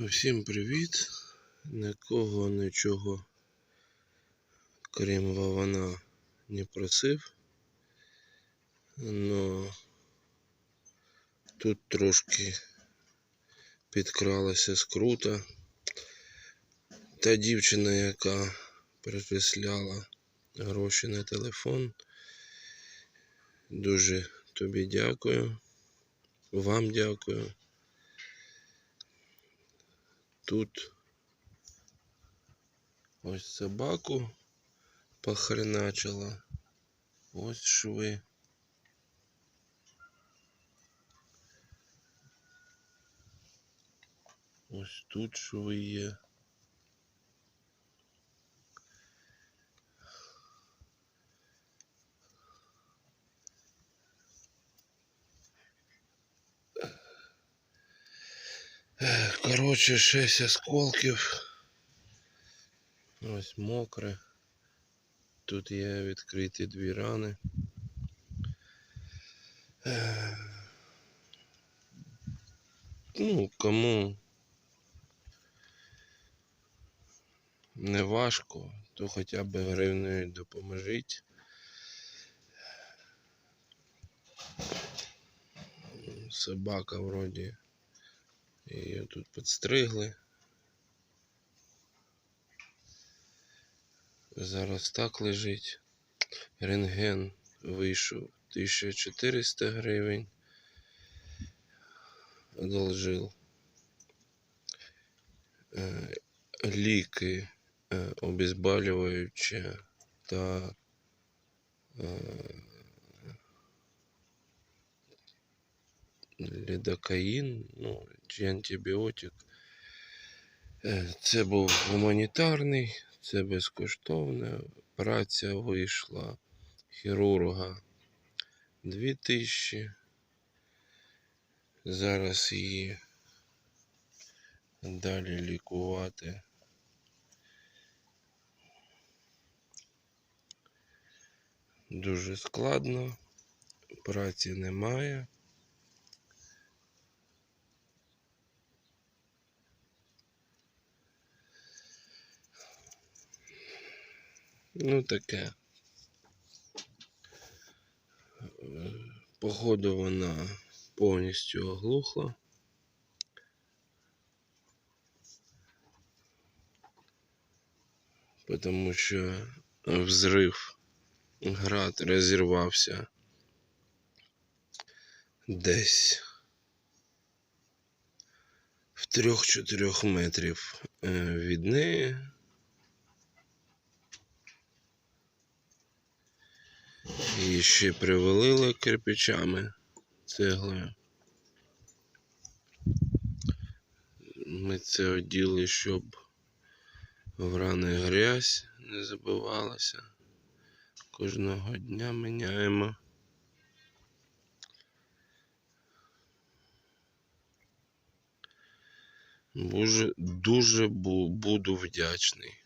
Усім привіт. Нікого нічого, крім Вована, не просив. Но тут трошки підкралася скрута. Та дівчина, яка перечисляла гроші на телефон. Дуже тобі дякую. Вам дякую. Тут ось собаку похреначила. Ось шви. Ось тут шви є. Коротше, 6 осколків. Ось мокре. Тут є відкриті дві рани. Ну, кому не важко, то хоча б гривнею допоможіть. Собака вроді її тут підстригли. Зараз так лежить. Рентген вийшов 1400 гривень. Одолжил. Е, Ліки е, обезболюючі та лідокаїн, ну, чи антибіотик. Е, Це був гуманітарний, це безкоштовне. Праця вийшла хірурга 2000. Зараз її далі лікувати. Дуже складно, праці немає. Ну таке. Походу вона повністю оглухла. Потому що взрив град розірвався десь в трьох-чотирьох метрів е, від неї. Її ще привалило кирпичами цеглою. Ми це оділи, щоб в рани грязь не забивалася. Кожного дня міняємо. Дуже, дуже буду вдячний.